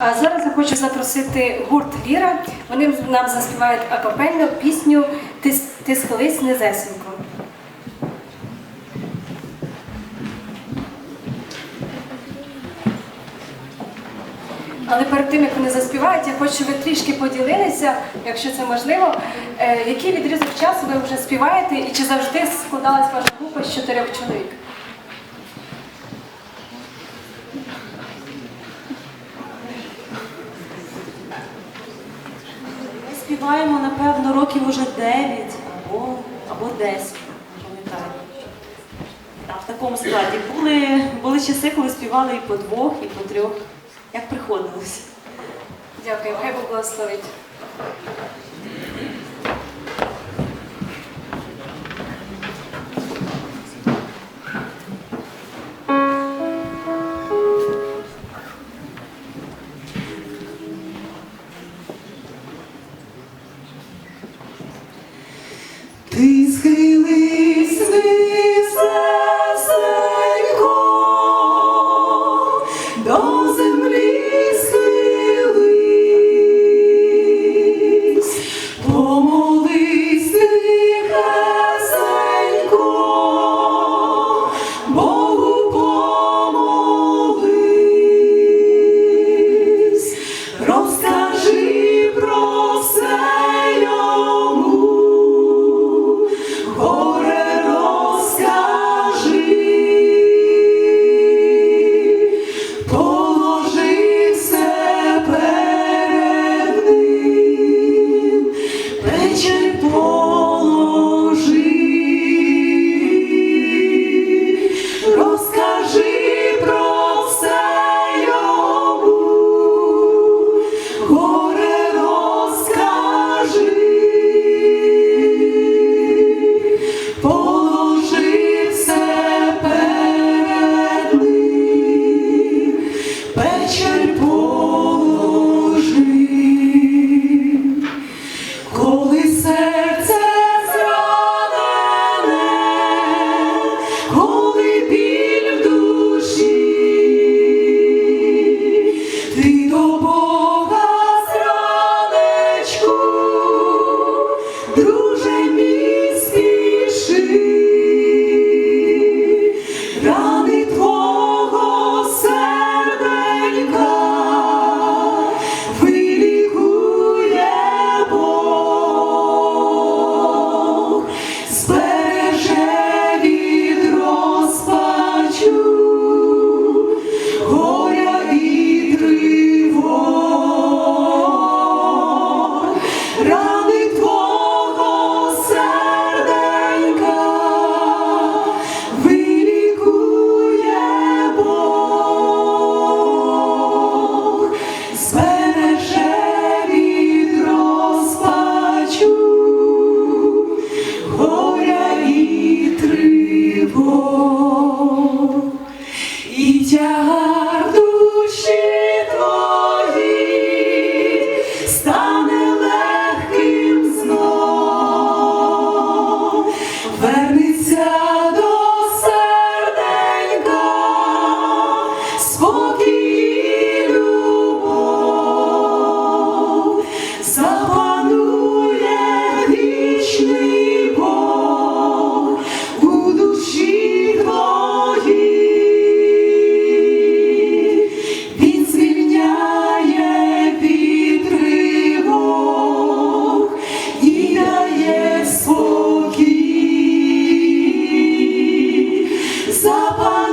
А зараз я хочу запросити гурт Ліра. Вони нам заспівають акапельну пісню Ти, ти схились незесенько. Але перед тим, як вони заспівають, я хочу, щоб ви трішки поділилися, якщо це можливо, е, який відрізок часу ви вже співаєте і чи завжди складалась ваша група з чотирьох чоловік? Співаємо, напевно, років уже 9 або, або 10, не пам'ятаю. В такому складі. Були, були часи, коли співали і по двох, і по трьох. Як приходилось. Дякую, хай Бог благословить. запах.